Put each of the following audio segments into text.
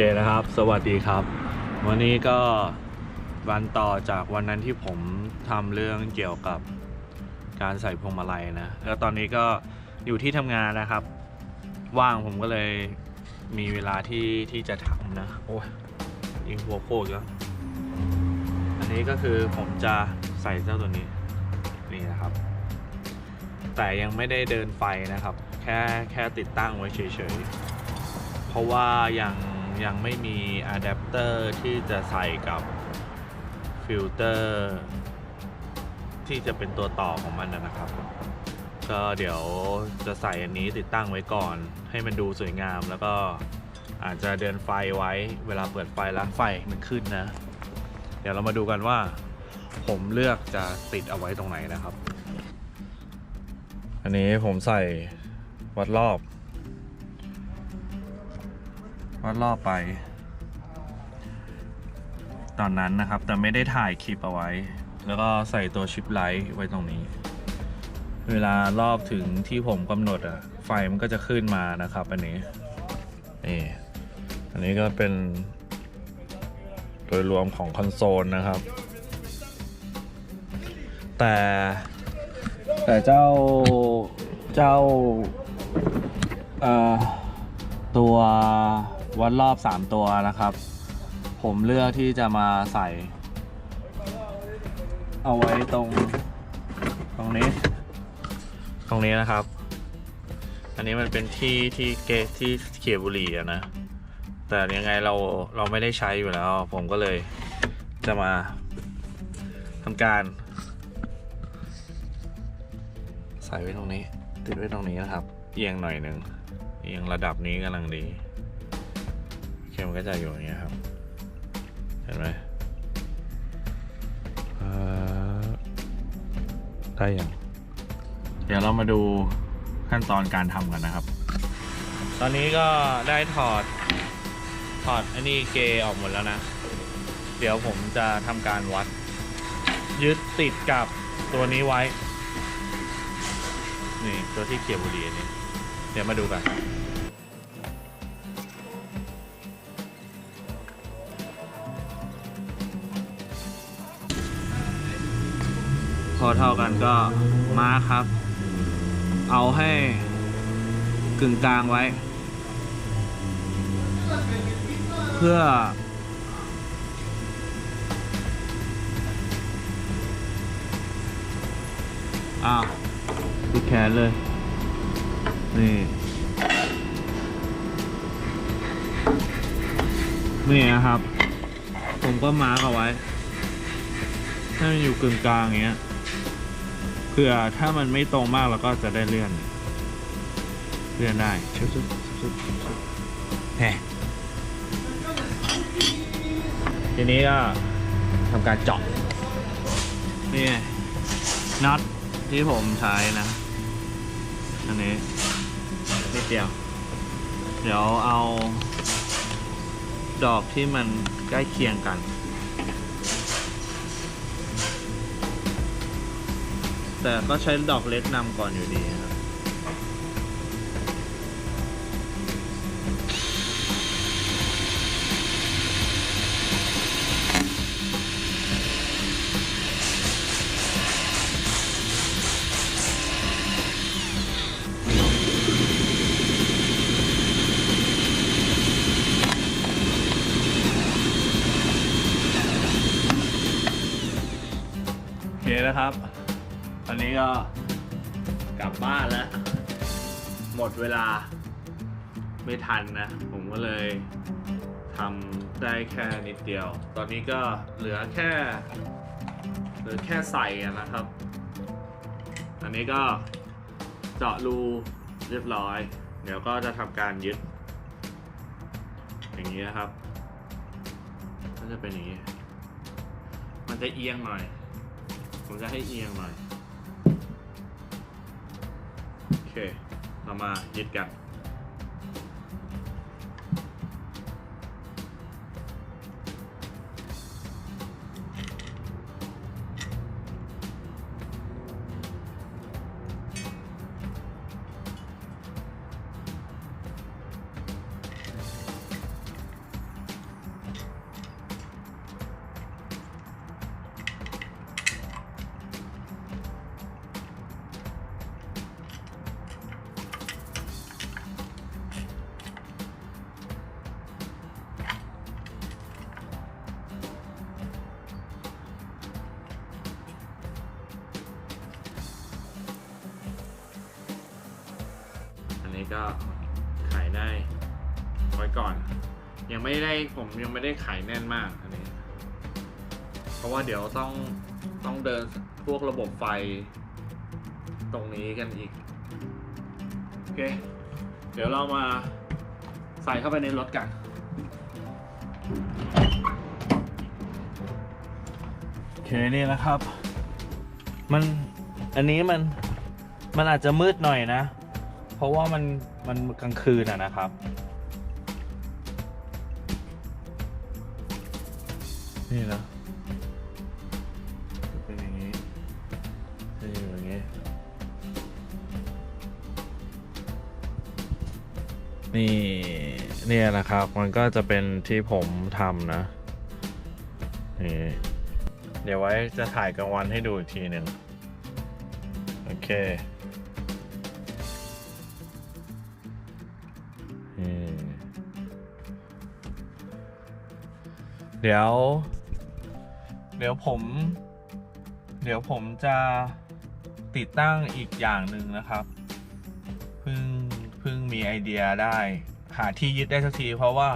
เคนะครับ สวัสดีครับ วันนี้ก็วันต่อจากวันนั้นที่ผมทำเรื่องเกี่ยวกับการใส่พวงมาลัยนะ แล้วตอนนี้ก็อยู่ที่ทำงานนะครับ ว่างผมก็เลยมีเวลาที่ที่จะทำนะ โอ้ยยิงหัวโคกแล้ว อันนี้ก็คือผมจะใส่เจ้าตัวนี้ นี่นะครับ แต่ยังไม่ได้เดินไฟนะครับ แค่แค่ติดตั้งไว้เฉยๆ เพราะว่ายัง ยังไม่มีอะแดปเตอร์ที่จะใส่กับฟิลเตอร์ที่จะเป็นตัวต่อของมันนะครับ ก็เดี๋ยวจะใส่อันนี้ติดตั้งไว้ก่อน ให้มันดูสวยงามแล้วก็อาจจะเดินไฟไว้เวลาเปิดไฟแล้วไฟมันขึ้นนะ เดี๋ยวเรามาดูกันว่า ผมเลือกจะติดเอาไว้ตรงไหนนะครับ อันนี้ผมใส่วัดรอบ วัดรอบไป ตอนนั้นนะครับ แต่ไม่ได้ถ่ายคลิปเอาไว้ แล้วก็ใส่ตัวชิปไลท์ไว้ตรงนี้ เวลารอบถึงที่ผมกำหนดอะไฟมันก็จะขึ้นมานะครับ อันนี้นี่อันนี้ก็เป็น โดยรวมของคอนโซลนะครับ แต่แต่เจ้าเจ้าเอ่อตัว วัดรอบ 3 ตัวนะครับ ผมเลือกที่จะมาใส่ เอาไว้ตรง ตรงนี้ ตรงนี้นะครับ อันนี้มันเป็นที่ที่เกตที่เขียบุรีอะนะ แต่ยังไงเราเราไม่ได้ใช้อยู่แล้ว ผมก็เลยจะมาทำการ ใส่ไว้ตรงนี้ ติดไว้ตรงนี้นะครับ เอียงหน่อยหนึ่งเอียงระดับนี้กำลังดี เคมันก็จะอยู่อย่างเงี้ยครับ เห็นไหมได้ยังเดี๋ยวเรามาดูขั้นตอนการทำกันนะครับ ตอนนี้ก็ได้ถอดถอดอันนี้เกออกหมดแล้วนะ เดี๋ยวผมจะทำการวัด ยึดติดกับตัวนี้ไว้ นี่ตัวที่เขียบุหรี่นนี้เดี๋ยวมาดูกัน พอเท่ากันก็มาครับ เอาให้กึ่งกลางไว้ เพื่อ อ้าวติดแขนเลย นี่ นี่นะครับ ผมก็มาร์กเอาไว้ ให้มันอยู่กึ่งกลางอย่างเงี้ย เพื่อถ้ามันไม่ตรงมากเราก็จะได้เลื่อน เลื่อนได้ชุบชุบชุบชุบชุบแหมทีนี้ก็ทำการเจาะนี่น็อตที่ผมใช้นะ อันนี้นิดเดียว เดี๋ยวเอา ดอกที่มันใกล้เคียงกัน แต่ก็ใช้ดอกเล็กนำก่อนอยู่ดีนะครับโอเคนะครับ นนี้ก็กลับบ้านแล้ว หมดเวลาไม่ทันนะ ผมก็เลยทำได้แค่นิดเดียว ตอนนี้ก็เหลือแค่เหลือแค่ใส่นะครับ อันนี้ก็เจาะรูเรียบร้อย เดี๋ยวก็จะทำการยึด อย่างนี้นะครับ ก็จะเป็นอย่างนี้ มันจะเอียงหน่อย ผมจะให้เอียงหน่อย เคเรามายึดกัน ก็ขายได้ไว้ก่อน ยังไม่ได้ผมยังไม่ได้ขายแน่นมากอันนี้ เพราะว่าเดี๋ยวต้องต้องเดินพวกระบบไฟตรงนี้กันอีก โอเค เดี๋ยวเรามาใส่เข้าไปในรถกัน โอเคนี่นะครับ มันอันนี้มันมันอาจจะมืดหน่อยนะ เพราะว่ามันมันกลางคืนอะนะครับ นี่นะเป็นอย่างนี้จะอยู่อย่างนี้นี่เนี่ยนะครับ มันก็จะเป็นที่ผมทำนะนี่เดี๋ยวไว้จะถ่ายกลางวันให้ดูอีกทีหนึ่งโอเค เดี๋ยว เดี๋ยวผม เดี๋ยวผมจะติดตั้งอีกอย่างหนึ่งนะครับเพิ่งเพิ่งมีไอเดียได้ หาที่ยึดได้สักที เพราะว่า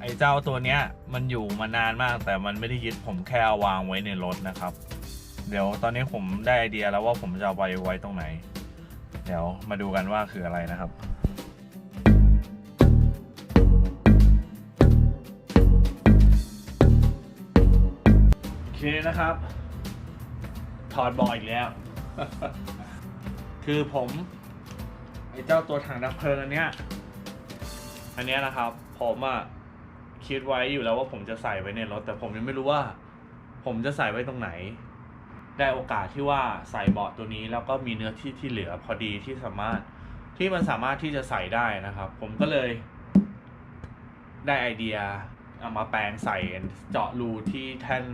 ไอ้เจ้าตัวเนี้ย มันอยู่มานานมากแต่มันไม่ได้ยึดผมแค่เอาวางไว้ในรถนะครับ เดี๋ยวตอนนี้ผมได้ไอเดียแล้วว่าผมจะเอาไปไว้ตรงไหน เดี๋ยวมาดูกันว่าคืออะไรนะครับ เคนะครับ ถอดเบาอีกแล้ว คือผมไอ้เจ้าตัวถังดับเพลิงอันเนี้ย อันเนี้ยนะครับ ผมอะคิดไว้อยู่แล้วว่าผมจะใส่ไว้ในรถ แต่ผมยังไม่รู้ว่า ผมจะใส่ไว้ตรงไหน ได้โอกาสที่ว่าใส่เบาะตัวนี้แล้วก็มีเนื้อที่ที่เหลือพอดีที่สามารถที่มันสามารถที่จะใส่ได้นะครับ ผมก็เลย ได้ไอเดียเอามาแปลงใส่เจาะรูที่แท่น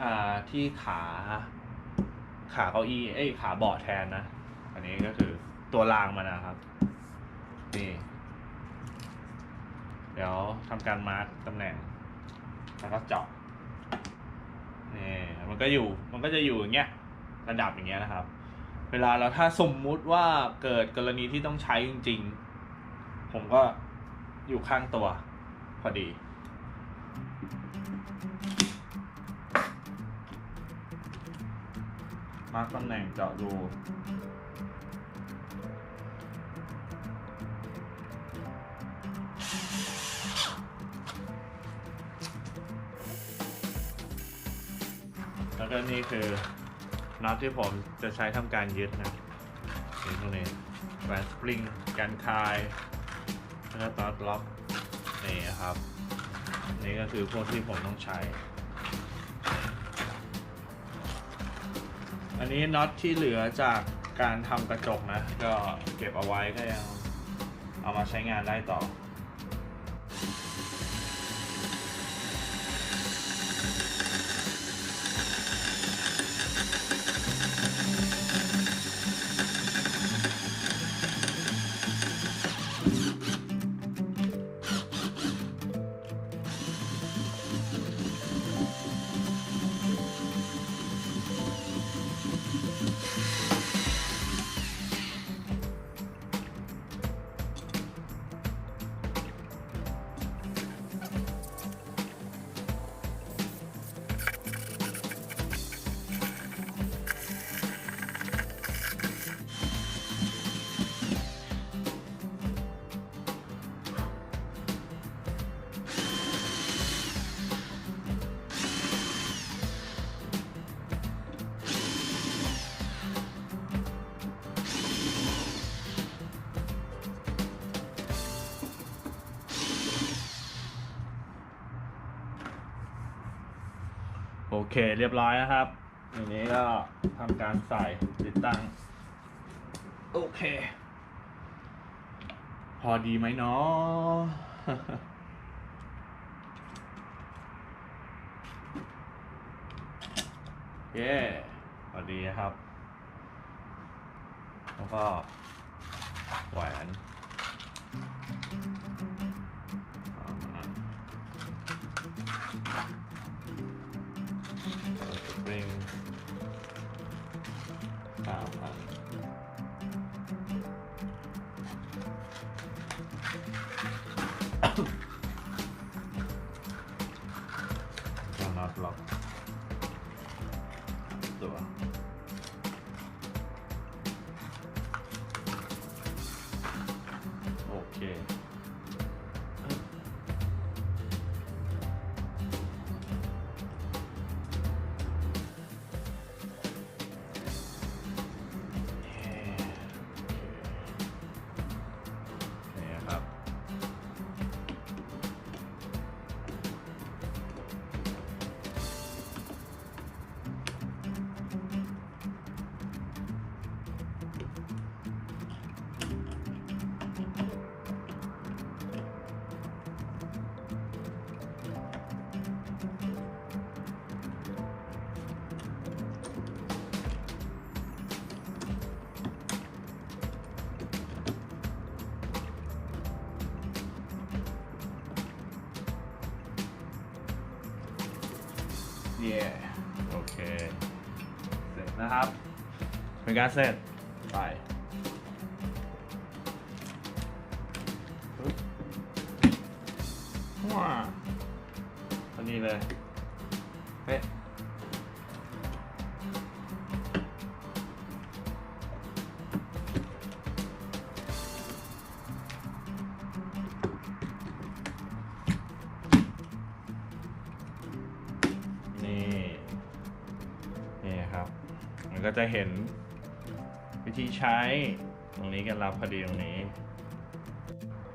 อ่าที่ขาขาเก้าอี้เอ้ยขาเบาะแทนนะ อันนี้ก็คือตัวรางมันนะครับ นี่ เดี๋ยวทำการมาร์กตำแหน่งแล้วก็เจาะนี่มันก็อยู่มันก็จะอยู่อย่างเงี้ยระดับอย่างเงี้ยนะครับ เวลาเราถ้าสมมุติว่าเกิดกรณีที่ต้องใช้จริง ๆ ผมก็อยู่ข้างตัวพอดี มาร์กตำแหน่งเจาะรูแล้วก็นี่คือน็อตที่ผมจะใช้ทำการยึดนะนี่ตรงนี้แหวนสปริงการคายแล้วก็น็อตล็อกนี่นะครับ นี่ก็คือพวกที่ผมต้องใช้ อันนี้น็อตที่เหลือจากการทำกระจกนะ ก็เก็บเอาไว้ก็ยังเอามาใช้งานได้ต่อ เคเรียบร้อยนะครับอันนี้ก็ทำการใส่ติดตั้ง โอเค พอดีไหมเนาะเย้พอดีนะครับ แล้วก็แหวน อดล็อ เย่โอเค เสร็จนะครับ เป็นการเสร็จไปปึ๊บว้าอันนี้เลย ก็จะเห็นวิธีใช้ตรงนี้กันรับพอดีตรงนี้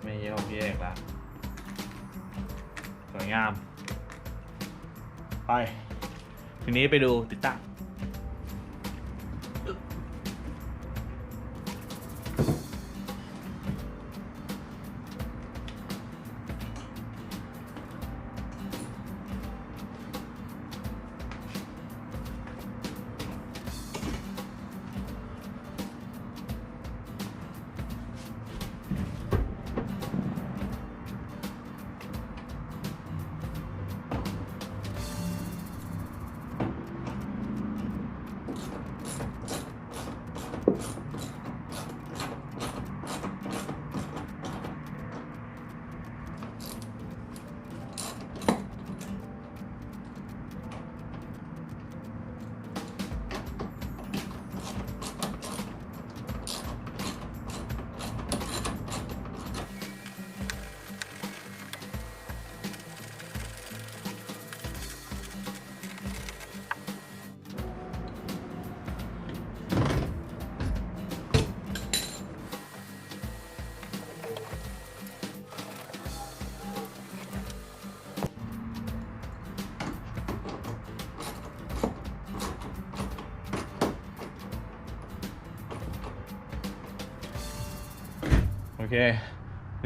ไม่แยกแยกละสวยงาม ไป ทีนี้ไปดูติดตั้ง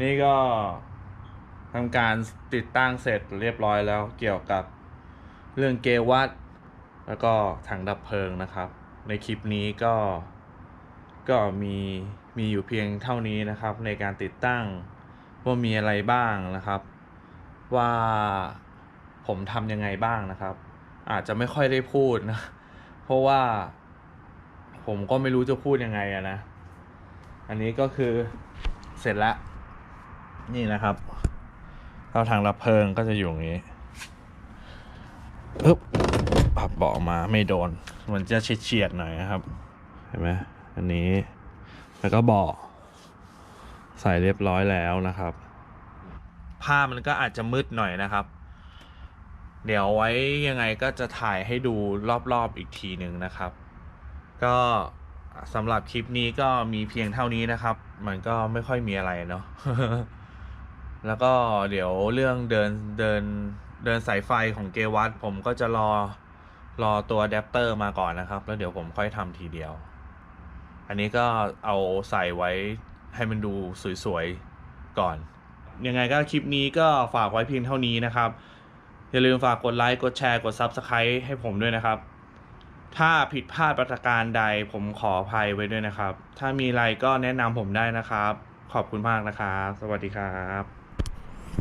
นี่ก็ทำการติดตั้งเสร็จเรียบร้อยแล้วเกี่ยวกับเรื่องเกวัตแล้วก็ถังดับเพลิงนะครับ ในคลิปนี้ก็ก็มีมีอยู่เพียงเท่านี้นะครับ ในการติดตั้งว่ามีอะไรบ้างนะครับ ว่าผมทำยังไงบ้างนะครับ อาจจะไม่ค่อยได้พูดนะ เพราะว่าผมก็ไม่รู้จะพูดยังไงอะนะ อันนี้ก็คือ เสร็จแล้ว นี่นะครับ เข้าทางรับเพลิงก็จะอยู่อย่างนี้ปึ๊บปับเบาะมาไม่โดน มันจะเฉียดๆหน่อยนะครับ เห็นไหมอันนี้ แล้วก็เบาะใส่เรียบร้อยแล้วนะครับภามันก็อาจจะมืดหน่อยนะครับ เดี๋ยวไว้ยังไงก็จะถ่ายให้ดูรอบๆอีกทีหนึ่งนะครับ ก็ สำหรับคลิปนี้ก็มีเพียงเท่านี้นะครับ มันก็ไม่ค่อยมีอะไรเนาะแล้วก็เดี๋ยวเรื่องเดินเดินเดินสายไฟของเกวัตผมก็จะรอรอตัวอะแดปเตอร์มาก่อนนะครับ แล้วเดี๋ยวผมค่อยทำทีเดียว อันนี้ก็เอาใส่ไว้ให้มันดูสวยๆก่อน ยังไงก็คลิปนี้ก็ฝากไว้เพียงเท่านี้นะครับ อย่าลืมฝากกดไลค์ กดแชร์ กด Subscribe ให้ผมด้วยนะครับ ถ้าผิดพลาดประการใดผมขออภัยไว้ด้วยนะครับ ถ้ามีอะไรก็แนะนำผมได้นะครับ ขอบคุณมากนะครับ สวัสดีครับ